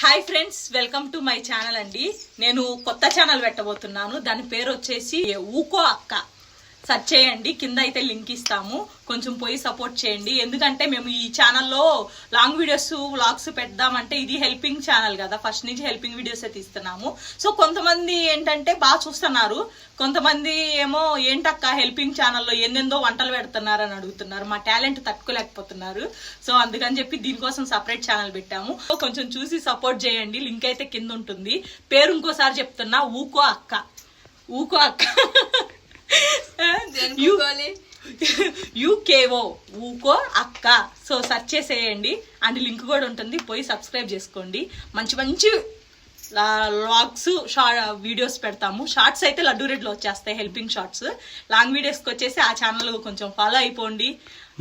Hi friends welcome to my channel అండి. నేను కొత్త ఛానల్ పెట్టబోతున్నాను. దాని పేరు వచ్చేసి ఊకో అక్క. సెర్చ్ చేయండి కింద అయితే లింక్ ఇస్తాము. కొంచెం పోయి సపోర్ట్ చేయండి. ఎందుకంటే మేము ఈ ఛానల్లో లాంగ్ వీడియోస్ వ్లాగ్స్ పెడదామంటే ఇది హెల్పింగ్ ఛానల్ కదా. ఫస్ట్ నుంచి హెల్పింగ్ వీడియోస్ తీస్తున్నాము. సో కొంతమంది ఏంటంటే బాగా చూస్తున్నారు. కొంతమంది ఏమో ఏంటక్క హెల్పింగ్ ఛానల్లో ఎన్నెందో వంటలు పెడుతున్నారు అని అడుగుతున్నారు. మా టాలెంట్ తట్టుకోలేకపోతున్నారు. సో అందుకని చెప్పి దీనికోసం సపరేట్ ఛానల్ పెట్టాము. సో కొంచెం చూసి సపోర్ట్ చేయండి. లింక్ అయితే కింద ఉంటుంది. పేరు ఇంకోసారి చెప్తున్నా. ఊకో అక్క. ఊకో అక్క. యూకేఓ ఊకో అక్క. సో సెర్చ్ చేసేయండి. అండ్ లింక్ కూడా ఉంటుంది. పోయి సబ్స్క్రైబ్ చేసుకోండి. మంచి మంచి లాగ్స్ వీడియోస్ పెడతాము. షార్ట్స్ అయితే లడ్డు రెడ్లో వచ్చేస్తాయి హెల్పింగ్ షార్ట్స్ లాంగ్ వీడియోస్కి వచ్చేసి ఆ ఛానల్ కొంచెం ఫాలో అయిపోండి.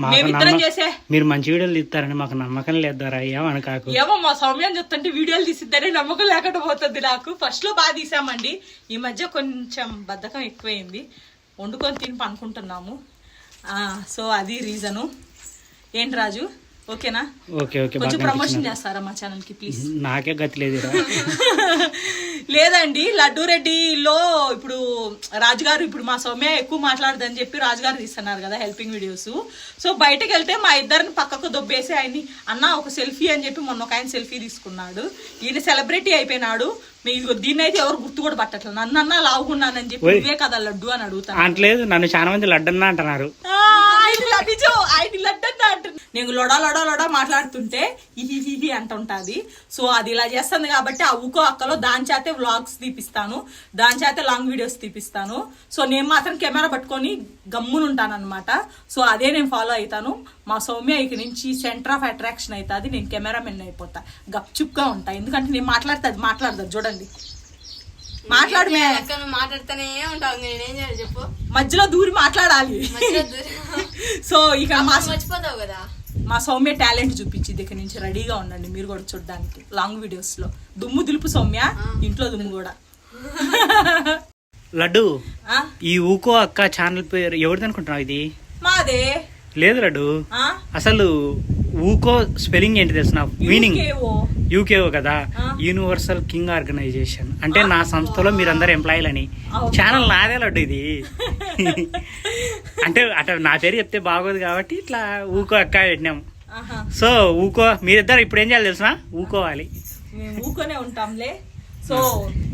మేమిద్దరం చేసే మీరు మంచి వీడియోలు తీస్తారని మాకు నమ్మకం లేదారా ఏమని కాకు? ఏమో మా సౌమ్యం చెప్తుంటే వీడియోలు తీసిద్దరే నమ్మకం లేకుండా పోతుంది నాకు. ఫస్ట్లో బాగా తీసామండి. ఈ మధ్య కొంచెం బద్ధకం ఎక్కువైంది. వండుకొని తిని పనుకుంటున్నాము సో అది రీజను ఏంటి రాజు? ఓకేనా? ఓకే ఓకే కొంచెం ప్రమోషన్. చేస్తారా మా ఛానల్కి ప్లీజ్ నాకే గతి లేదు. లేదండి లడ్డు రెడ్డిలో ఇప్పుడు రాజుగారు ఇప్పుడు మా సౌమ్య ఎక్కువ మాట్లాడదని చెప్పి రాజుగారు తీస్తున్నారు కదా హెల్పింగ్ వీడియోస్ సో బయటకు వెళ్తే మా ఇద్దరిని పక్కకు దొబ్బేసి ఆయన్ని అన్న ఒక సెల్ఫీ అని చెప్పి మొన్న ఒక ఆయన సెల్ఫీ తీసుకున్నాడు. ఈయన సెలబ్రిటీ అయిపోయినాడు. మీ ఇదిగో దీన్ని అయితే ఎవరు గుర్తు కూడా పట్టట్లేదు. నన్ను అన్న లావుకున్నానని చెప్పి. నువ్వే కదా లడ్డు అని అడుగుతాను అంటలేదు నన్ను చాలా మంది లడ్డన్నా అంటున్నారు. ఆయన ల- నిజం ఆయన లడ్డంతా అంటుంది నేను లొడా లొడా లొడా మాట్లాడుతుంటే ఇహి హి హి అంటుంటాది. సో అది ఇలా చేస్తుంది కాబట్టి ఆ ఊకో అక్కలో దాని చేతే వ్లాగ్స్ తీపిస్తాను దాని చేతే లాంగ్ వీడియోస్ తీపిస్తాను. సో నేను మాత్రం కెమెరా పట్టుకొని గమ్మునుంటాను అనమాట సో అదే నేను ఫాలో అవుతాను మా సౌమ్య ఇక నుంచి సెంటర్ ఆఫ్ అట్రాక్షన్ అవుతుంది నేను కెమెరామెన్ అయిపోతా. గప్చుప్గా ఉంటా. ఎందుకంటే నేను మాట్లాడితే అది మాట్లాడదు చూడండి. మాట్లాడు మాట్లాడుతూనే ఉంటావు నేనేం చేయాలి చెప్పు. మధ్యలో దూరి మాట్లాడాలి. సో ఇక మర్చిపోతావు కదా? మా సౌమ్య టాలెంట్ చూపించి దగ్గర నుంచి రెడీగా ఉండండి. మీరు కూడా చూడడానికి. లాంగ్ వీడియోస్లో. దుమ్ము దులుపు సౌమ్య. ఇంట్లో దుమ్ము కూడా. లడ్డు ఆ? ఈ ఊకో అక్క ఛానల్ పేరు ఎవరిది అనుకుంటున్నావు ఇది? మాదే. లేదు లడ్డు. ఆ? అసలు ఊకో స్పెల్లింగ్ ఏంటి తెలిసిన మీనింగ్ UKO. యూకేఓ కదా. యూనివర్సల్ కింగ్ ఆర్గనైజేషన్ అంటే నా సంస్థలో మీరందరూ ఎంప్లాయీలని? ఛానల్ నాదే లడ్డు ఇది. అంటే అట నా పేరు చెప్తే బాగోదు కాబట్టి ఇట్లా ఊకో అక్క పెట్టినాం ఆహా. సో ఊకో మీరిద్దరు ఇప్పుడు ఏం చేయాలి తెలుసా ఊకోవాలి. మేము ఊకొనే ఉంటాంలే. సో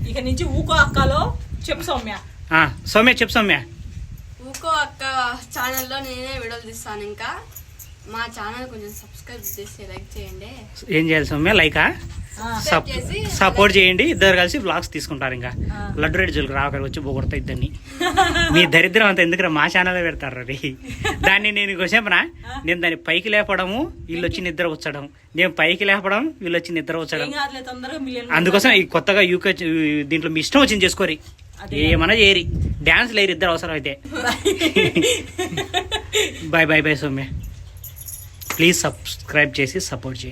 ఇక నుంచి ఊకో అక్కలో చెప్పు సౌమ్య. ఆ, సౌమ్య చెప్పు సౌమ్య. ఊకో అక్క ఛానల్లో నేనే వీడియోలు తీస్తాను ఇంకా. మా ఛానల్ కొంచెం సబ్స్క్రైబ్ చేసి లైక్ చేయండి. ఏం చేయాలి సౌమ్య? లైకా సపోర్ట్ చేయండి. ఇద్దరు కలిసి బ్లాగ్స్ తీసుకుంటారు ఇంకా. లడ్డు రెడ్డి జోలికి రావగారు వచ్చి పోగొడతా ఇద్దరిని మీ దరిద్రం అంత ఎందుకు మా ఛానల్ పెడతారు రే? దాన్ని నేను ఇంకో చెప్పనా? నేను దాన్ని పైకి లేపడము వీళ్ళు వచ్చి నిద్ర వచ్చడం. నేను పైకి లేపడం వీళ్ళు వచ్చి నిద్ర వచ్చడం. అందుకోసం ఈ కొత్తగా యూకే దీంట్లో మీ ఇష్టం వచ్చింది చేసుకోరి. ఏమన్నా చేయరి డాన్స్ లేరు ఇద్దరు అవసరం అయితే bye bye bye Soumya. Please subscribe చేసి సపోర్ట్ చేయండి.